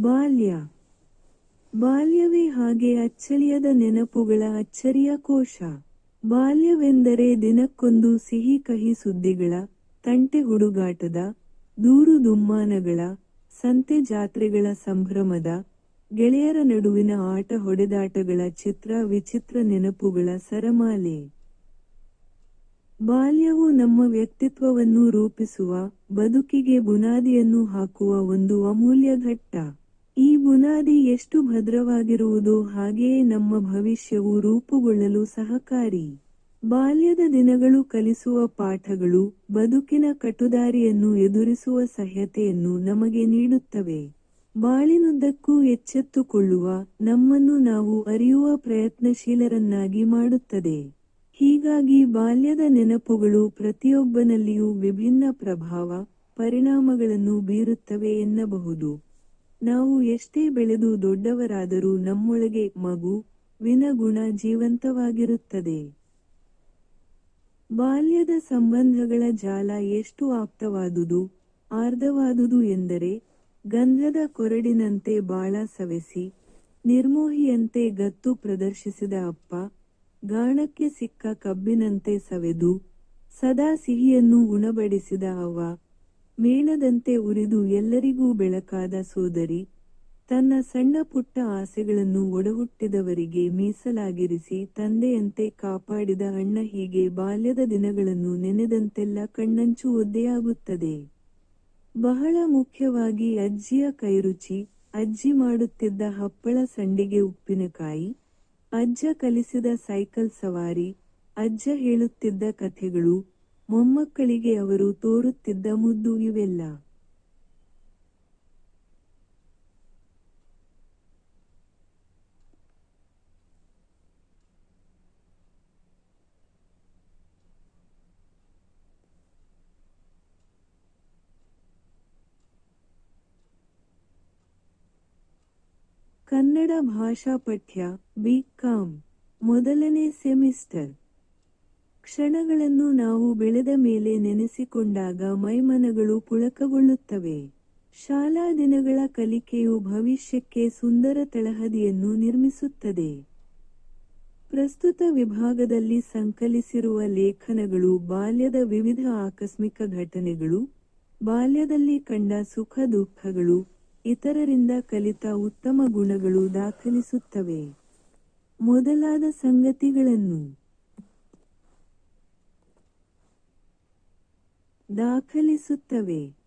ಬಾಲ್ಯ. ಬಾಲ್ಯವೇ ಹಾಗೆ ಅಚ್ಚಳಿಯದ ನೆನಪುಗಳ ಅಚ್ಚರಿಯ ಕೋಶ. ಬಾಲ್ಯವೆಂದರೆ ದಿನಕ್ಕೊಂದು ಸಿಹಿ ಕಹಿ ಸುದ್ದಿಗಳ, ತಂಟೆ ಹುಡುಗಾಟದ, ದೂರು ದುಮ್ಮಾನಗಳ, ಸಂತೆ ಜಾತ್ರೆಗಳ ಸಂಭ್ರಮದ, ಗೆಳೆಯರ ನಡುವಿನ ಆಟ ಹೊಡೆದಾಟಗಳ ಚಿತ್ರ ವಿಚಿತ್ರ ನೆನಪುಗಳ ಸರಮಾಲೆ. ಬಾಲ್ಯವು ನಮ್ಮ ವ್ಯಕ್ತಿತ್ವವನ್ನು ರೂಪಿಸುವ, ಬದುಕಿಗೆ ಬುನಾದಿಯನ್ನು ಹಾಕುವ ಒಂದು ಅಮೂಲ್ಯ ಘಟ್ಟ. ಬುನಾದಿ ಎಷ್ಟು ಭದ್ರವಾಗಿರುವುದು ಹಾಗೆಯೇ ನಮ್ಮ ಭವಿಷ್ಯವು ರೂಪುಗೊಳ್ಳಲು ಸಹಕಾರಿ. ಬಾಲ್ಯದ ದಿನಗಳು ಕಲಿಸುವ ಪಾಠಗಳು, ಬದುಕಿನ ಕಟುದಾರಿಯನ್ನು ಎದುರಿಸುವ ಸಹ್ಯತೆಯನ್ನು ನಮಗೆ ನೀಡುತ್ತವೆ. ಬಾಳಿನುದ್ದಕ್ಕೂ ಎಚ್ಚೆತ್ತುಕೊಳ್ಳುವ, ನಮ್ಮನ್ನು ನಾವು ಅರಿಯುವ ಪ್ರಯತ್ನಶೀಲರನ್ನಾಗಿ ಮಾಡುತ್ತದೆ. ಹೀಗಾಗಿ ಬಾಲ್ಯದ ನೆನಪುಗಳು ಪ್ರತಿಯೊಬ್ಬನಲ್ಲಿಯೂ ವಿಭಿನ್ನ ಪ್ರಭಾವ, ಪರಿಣಾಮಗಳನ್ನು ಬೀರುತ್ತವೆ ಎನ್ನಬಹುದು. ನಾವು ಎಷ್ಟೇ ಬೆಳೆದು ದೊಡ್ಡವರಾದರೂ ನಮ್ಮೊಳಗೆ ಮಗು ವಿನ ಗುಣ ಜೀವಂತವಾಗಿರುತ್ತದೆ. ಬಾಲ್ಯದ ಸಂಬಂಧಗಳ ಜಾಲ ಎಷ್ಟು ಆಪ್ತವಾದುದು ಆರ್ಧವಾದುದು ಎಂದರೆ ಗಂಧದ ಕೊರಡಿನಂತೆ ಬಾಳ ಸವೆಸಿ, ನಿರ್ಮೋಹಿಯಂತೆ ಗತ್ತು ಪ್ರದರ್ಶಿಸಿದ ಅಪ್ಪ, ಗಾಣಕ್ಕೆ ಸಿಕ್ಕ ಕಬ್ಬಿನಂತೆ ಸವೆದು, ಸದಾ ಸಿಹಿಯನ್ನು ಉಣಬಡಿಸಿದ ಅವ್ವ ಮೇಣದಂತೆ ಉರಿದು ಎಲ್ಲರಿಗೂ ಬೆಳಕಾದ ಸೋದರಿ, ತನ್ನ ಸಣ್ಣ ಪುಟ್ಟ ಆಸೆಗಳನ್ನು ಒಡಹುಟ್ಟಿದವರಿಗೆ ಮೀಸಲಾಗಿರಿಸಿ ತಂದೆಯಂತೆ ಕಾಪಾಡಿದ ಅಣ್ಣ ಹೀಗೆ ಬಾಲ್ಯದ ದಿನಗಳನ್ನು ನೆನೆದಂತೆಲ್ಲ ಕಣ್ಣಂಚು ಒದ್ದೆಯಾಗುತ್ತದೆ. ಬಹಳ ಮುಖ್ಯವಾಗಿ ಅಜ್ಜಿಯ ಕೈರುಚಿ, ಅಜ್ಜಿ ಮಾಡುತ್ತಿದ್ದ ಹಪ್ಪಳ ಸಂಡಿಗೆ ಉಪ್ಪಿನಕಾಯಿ, ಅಜ್ಜ ಕಲಿಸಿದ ಸೈಕಲ್ ಸವಾರಿ, ಅಜ್ಜ ಹೇಳುತ್ತಿದ್ದ ಕಥೆಗಳು ಮೊಮ್ಮಕ್ಕಳಿಗೆ ಅವರು ತೋರುತ್ತಿದ್ದ ಮುದ್ದು ಇವೆಲ್ಲ. ಕನ್ನಡ ಭಾಷಾ ಪಠ್ಯ ಬಿ ಕಾಮ್ ಮೊದಲನೇ ಸೆಮಿಸ್ಟರ್. ಕ್ಷಣಗಳನ್ನು ನಾವು ಬೆಳೆದ ಮೇಲೆ ನೆನೆಸಿಕೊಂಡಾಗ ಮೈಮನಗಳು ಪುಳಕಗೊಳ್ಳುತ್ತವೆ. ಶಾಲಾ ದಿನಗಳ ಕಲಿಕೆಯು ಭವಿಷ್ಯಕ್ಕೆ ಸುಂದರ ತಳಹದಿಯನ್ನು ನಿರ್ಮಿಸುತ್ತದೆ. ಪ್ರಸ್ತುತ ವಿಭಾಗದಲ್ಲಿ ಸಂಕಲಿಸಿರುವ ಲೇಖನಗಳು ಬಾಲ್ಯದ ವಿವಿಧ ಆಕಸ್ಮಿಕ ಘಟನೆಗಳು, ಬಾಲ್ಯದಲ್ಲಿ ಕಂಡ ಸುಖ ದುಃಖಗಳು, ಇತರರಿಂದ ಕಲಿತ ಉತ್ತಮ ಗುಣಗಳು ದಾಖಲಿಸುತ್ತವೆ. ಮೊದಲಾದ ಸಂಗತಿಗಳನ್ನು ದಾಖಲಿಸುತ್ತವೆ.